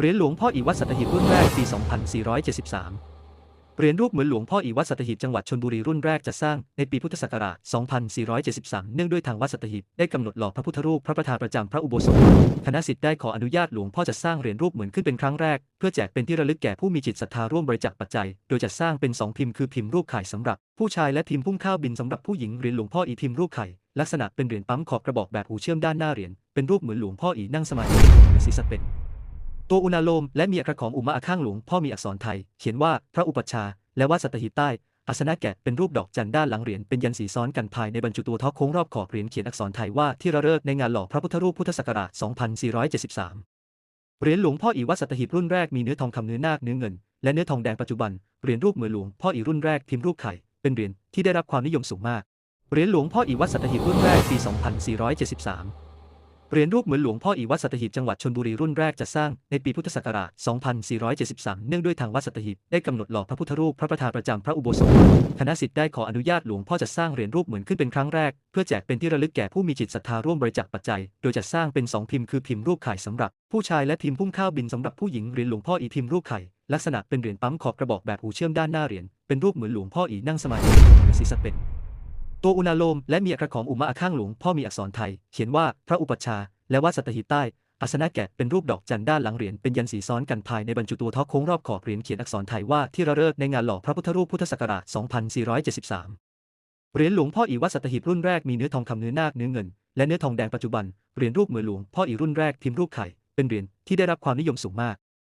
เหรียญหลวงพ่ออีวัดสัตหีบรุ่นแรกปี 2473 เหรียญรูปเหมือนหลวงพ่ออีวัดสัตหีบจังหวัดชลบุรีรุ่นแรกจะสร้างในปีพุทธศักราช 2473 เนื่องด้วยทางวัดสัตหีบได้กำหนดหล่อพระพุทธรูปพระประธานประจำพระอุโบสถ คณะสิทธิ์ได้ขออนุญาตหลวงพ่อจะสร้างเหรียญรูปเหมือนขึ้นเป็นครั้งแรก เพื่อแจกเป็นที่ระลึกแก่ผู้มีจิตศรัทธาร่วมบริจาคปัจจัย โดยจะสร้างเป็นสองพิมพ์คือพิมพ์รูปไข่สำหรับ ผู้ชายและพิมพ์พุ่งข้าวบินสำหรับผู้หญิงเหรียญหลวงพ่ออีพิมพ์รูปไข่ลักษณะเป็นเหรียญปั๊มขอบกระบอกแบบหูเชื่อมด้านหน้าเหรียญเป็นรูปเหมือนหลวงพ่ออีนั่งสมาธิหรือศีรษะเป็น ตัวอุณาโลมและมีอักขระของอุมาอาข้างหลวงพ่อมีอักษรไทย เขียนว่าพระอุปัชฌาย์และวัดสัตหีบใต้อาสนะแกะเป็นรูปดอกจันทร์ด้านหลังเหรียญเป็นยันสีซ้อนกันภายในบรรจุตัวท็อโค้งรอบขอบเหรียญเขียนอักษรไทยว่าที่ระเริกในงานหล่อพระพุทธรูปพุทธศักราช 2473 เหรียญหลวงพ่ออีวัดสัตหีบรุ่นแรกมีเนื้อทองคำเนื้อนาคเนื้อเงิน และเนื้อทองแดงปัจจุบันเหรียญรูปเหมือนหลวงพ่ออีรุ่นแรกพิมพ์รูปไข่เป็นเหรียญที่ได้รับความนิยมสูงมากเหรียญหลวงพ่ออีวัดสัตหีบรุ่นแรกปี 2473 เหรียญรูปเหมือนหลวงพ่ออีวัดสัตหีบจังหวัดชลบุรีรุ่นแรกจะสร้างในปีพุทธศักราช 2473 เนื่องด้วยทางวัดสัตหีบได้กำหนดหล่อพระพุทธรูปพระประธานประจำพระอุโบสถคณะสิทธิ์ได้ขออนุญาตหลวงพ่อจะสร้างเหรียญรูปเหมือนขึ้นเป็นครั้งแรก เพื่อแจกเป็นที่ระลึกแก่ผู้มีจิตศรัทธาร่วมบริจาคปัจจัย โดยจะสร้างเป็นสองพิมพ์คือพิมพ์รูปไข่สำหรับ ผู้ชายและพิมพ์พุ่งข้าวบินสำหรับผู้หญิงเหรียญหลวงพ่ออีพิมพ์รูปไข่ลักษณะเป็นเหรียญปั๊มขอบกระบอกแบบหูเชื่อมด้านหน้าเหรียญเป็นรูปเหมือนหลวงพ่ออีนั่งสมาธิหรือศีรษะเป็น ตัวอุณาโลมและมีอักขระของอุมาอาข้างหลวงพ่อมีอักษรไทย เขียนว่าพระอุปัชฌาย์และวัดสัตหีบใต้อาสนะแกะเป็นรูปดอกจันด้านหลังเหรียญเป็นยันสีซ้อนกันภายในบรรจุตัวท็อโค้งรอบขอบเหรียญเขียนอักษรไทยว่าที่ระเริกในงานหล่อพระพุทธรูปพุทธศักราช 2473 เหรียญหลวงพ่ออีวัดสัตหีบรุ่นแรกมีเนื้อทองคำเนื้อนาคเนื้อเงิน และเนื้อทองแดงปัจจุบันเหรียญรูปเหมือหลวงพ่ออีรุ่นแรกพิมพ์รูปไข่เป็นเหรียญที่ได้รับความนิยมสูงมาก